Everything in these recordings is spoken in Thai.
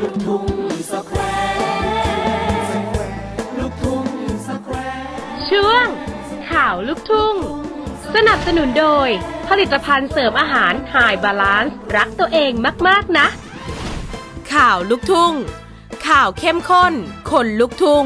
ลูกทุ่งสแควร์ลูกทุ่งสแควร์ช่วง ข่าวลูกทุ่ง สนับสนุนโดย ผลิตภัณฑ์เสริมอาหารหายบาลานซ์รักตัวเองมาก ๆ นะ ข่าวลูกทุ่ง ข่าวเข้มข้น คนลุกทุ่ง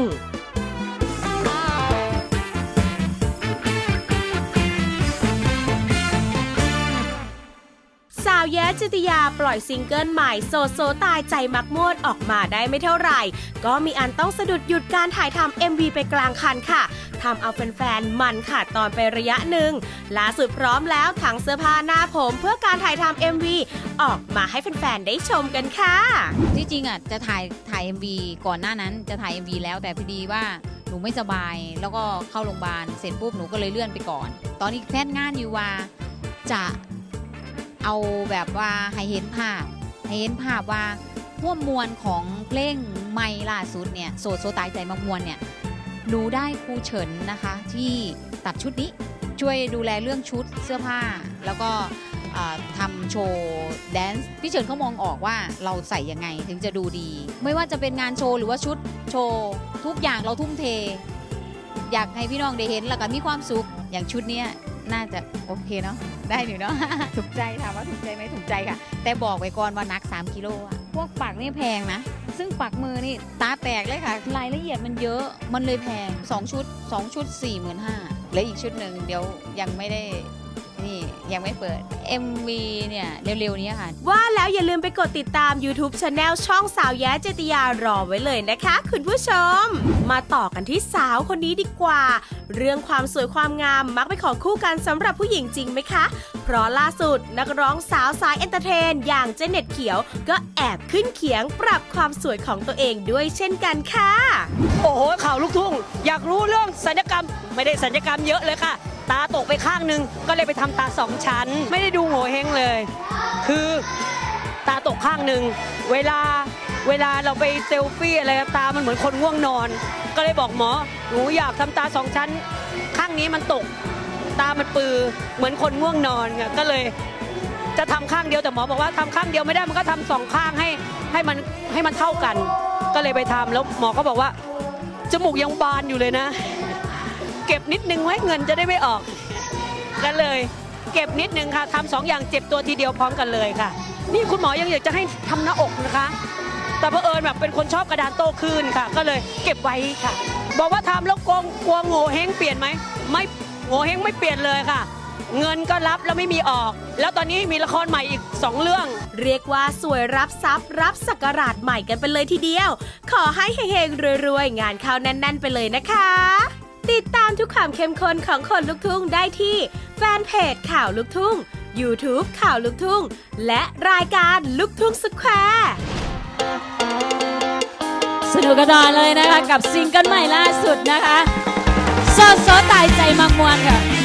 แย้จิตยาปล่อยซิงเกิลใหม่โซโซตายใจมักมวดออกมาได้ไม่เท่าไหร่ ก็มีอันต้องสะดุดหยุดการถ่ายทำ MV ไปกลางคันค่ะทำเอาแฟนๆมันขาดตอนไประยะหนึ่งล่าสุดพร้อมแล้วทั้งเสื้อผ้าหน้าผมเพื่อการถ่ายทำ MV ออกมาให้แฟนๆได้ชมกันค่ะที่จริงอะจะถ่ายถ่าย MV ก่อนหน้านั้นจะถ่าย MV แล้วแต่พอดีว่าหนูไม่สบายแล้วก็เข้าโรงพยาบาลเสร็จปุ๊บหนูก็เลยเลื่อนไปก่อน ตอนนี้แพทย์งานอยู่ว่าจะ เอาแบบว่าให้เห็นภาพให้เห็นภาพว่าห่วมมวลของเพลงใหม่ล่าสุดเนี่ยโสดโซตายใจมามวลเนี่ยหนูได้ครูเฉินนะคะที่ตัดชุดนี้ช่วยดูแลเรื่องชุดเสื้อผ้า แล้วก็ทำโชว์แดนซ์พี่เฉินเขามองออกว่าเราใส่ยังไงถึงจะดูดี ไม่ว่าจะเป็นงานโชว์หรือว่าชุดโชว์ทุกอย่างเราทุ่มเท อยากให้พี่น้องได้เห็นแล้วก็มีความสุขอย่างชุดเนี้ย น่าจะโอเคเนาะได้อยู่เนาะ ถูกใจถามว่าถูกใจไหมถูกใจค่ะ แต่บอกไว้ก่อนว่านัก 3กิโลอะพวกปักนี่แพงนะ ซึ่งปักมือนี่ตาแตกเลยค่ะ รายละเอียดมันเยอะมันเลยแพง 2 ชุด 2 ชุด 4 5 0 0 0และอีกชุดหนึ่งเดี๋ยวยังไม่ได้ นี่ยังไม่เปิด MV เนี่ยเร็วๆนี้ค่ะ ว่าแล้วอย่าลืมไปกดติดตาม YouTube Channel ช่องสาวแย้เจติยารอไว้เลยนะคะ คุณผู้ชม มาต่อกันที่สาวคนนี้ดีกว่า เรื่องความสวยความงามมักไปนของคู่กันสำหรับผู้หญิงจริงไหมคะ เพราะล่าสุดนักร้องสาวสายเอนเตอร์เทน อย่างเจเน็ตเขียว ก็แอบขึ้นเขียงปรับความสวยของตัวเองด้วยเช่นกันค่ะ โอ้โหข่าวลูกทุ่ง อยากรู้เรื่องสัญญกรรม ไม่ได้สัญญกรรมเยอะเลยค่ะ ตาตกไปข้างหนึง ก็เลยไปทำตาสองชั้น ไม่ได้ดูโหเฮงเลย คือตาตกข้างหนึ่งเวลาเวลาเราไปเซลฟี่อะไรตา มันเหมือนคนง่วงนอน ก็เลยบอกหมอหนูอยากทำตาสองชั้น ข้างนี้มันตก ตามันปือเหมือนคนง่วงนอนก็เลยจะทำข้างเดียวแต่หมอบอกว่าทำข้างเดียวไม่ได้มันก็ทำสองข้างให้ให้มันให้มันเท่ากัน ก็เลยไปทำแล้วหมอก็บอกว่าจมูกยังบานอยู่เลยนะ เก็บนิดนึงไว้เงินจะได้ไม่ออกก็เลย เก็บนิดนึงค่ะทำสองอย่างเจ็บตัวทีเดียวพร้อมกันเลยค่ะ นี่คุณหมอยังอยากจะให้ทำหน้าอกนะคะ แต่เผอิญแบบเป็นคนชอบกระดานโต้คลื่นค่ะ ก็เลยเก็บไว้ค่ะ บอกว่าทำแล้วกลัวกลัวโง่เฮงเปลี่ยนไหมไม่โง่เฮงไม่เปลี่ยนเลยค่ะ เงินก็รับแล้วไม่มีออก แล้วตอนนี้มีละครใหม่อีกสองเรื่อง เรียกว่าสวยรับทรัพย์ รับสักการะใหม่กันไปเลยทีเดียว ขอให้เฮงๆรวยๆงานเข้าแน่น ๆ ไปเลยนะคะ ติดตามทุกความเข้มข้นของคนลุกทุ่งได้ที่แฟนเพจข่าวลุกทุ่ง YouTube ข่าวลุกทุ่ง และรายการลุกทุ่งสแควร์สนุกกันต่อเลยนะคะ กับซิงเกิลใหม่ล่าสุดนะคะโซโซตายใจมังมวนค่ะ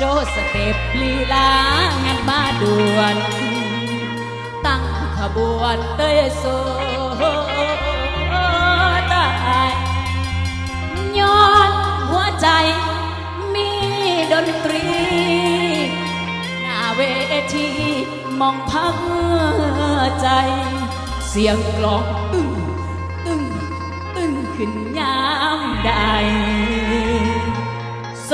โชว์สเต็ปลีลางานมาด่วน ตั้งขบวนเตยโซตายย้อนหัวใจมีดนตรี หน้าเวทีมองพักใจ เสียงกลองตึ้งตึ้งตึ้งขึ้นยามใดโซ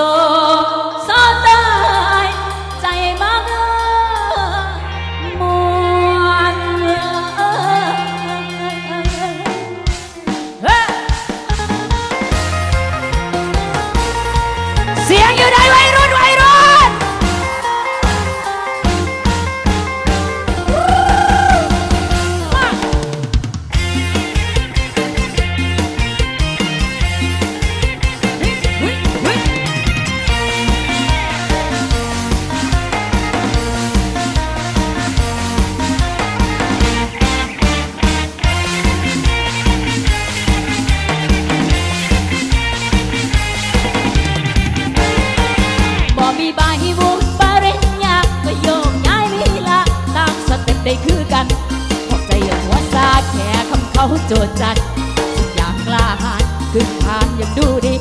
โจดจัดอยากกล้าหาญขึ้นผ่านยังดูดี